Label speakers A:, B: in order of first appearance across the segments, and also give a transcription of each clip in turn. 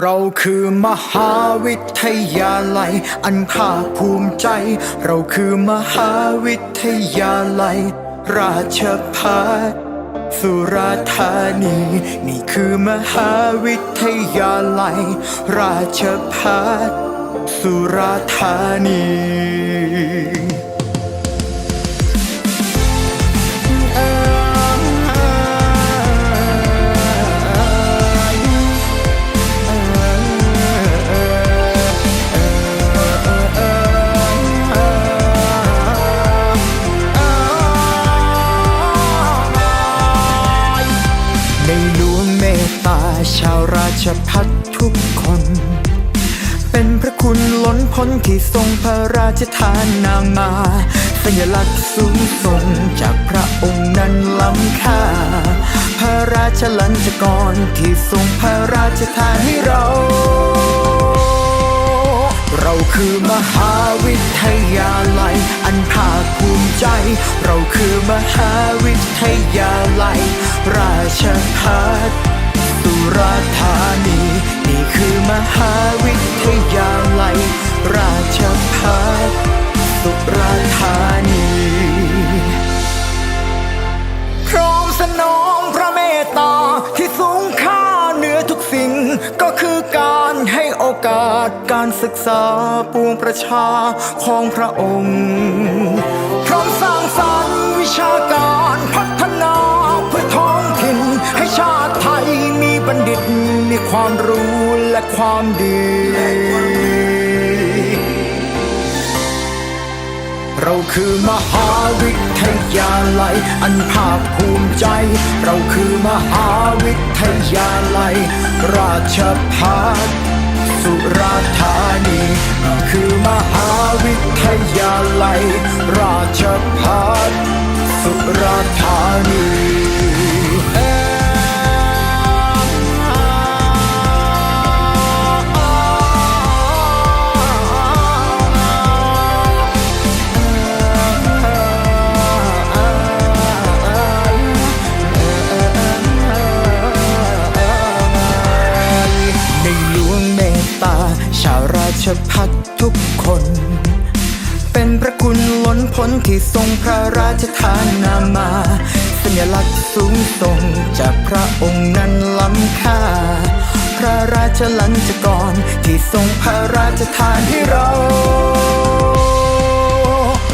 A: เราคือมหาวิทยาลัย อันภาคภูมิใจ เราคือมหาวิทยาลัย ราชภัฏสุราธานี นี่คือมหาวิทยาลัย ราชภัฏสุราธานี เมตตาชาวราชพัฒทุกคน เป็นพระคุณล้นพ้นที่ทรงพระราชทานนามมา สัญลักษณ์สูงส่งจากพระองค์นั้นล้ำค่า พระราชลัญจกรที่ทรงพระราชทานให้เรา เราคือมหาวิทยาลัย อันภาคภูมิใจ เราคือมหาวิทยาลัย ราชพัฒ ราษฎร์ธานี นี่คือมหาวิทยาลัย ราชพัฒสุราษฎร์ธานีพร้อมสนองพระเมตตาที่สูงค่าเหนือทุกสิ่ง ก็คือการให้โอกาสการศึกษาปวงประชาของพระองค์ พร้อมสร้างสรรค์วิชาการ ความรู้และความดี เราคือมหาวิทยาลัย อันภาคภูมิใจ เราคือมหาวิทยาลัย ราชภัฏสุราษฎร์ธานี ชาวราชพัฒทุกคน เป็นพระคุณล้นพ้นที่ทรงพระราชทานนามา สัญลักษณ์สูงส่งจากพระองค์นั้นล้ำค่า พระราชลัญจกรที่ทรงพระราชทานให้เรา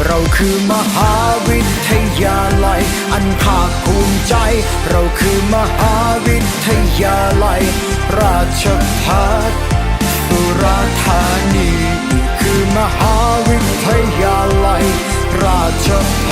A: เราคือมหาวิทยาลัย อันภาคภูมิใจ เราคือมหาวิทยาลัย ราชพัฒสุราธา touch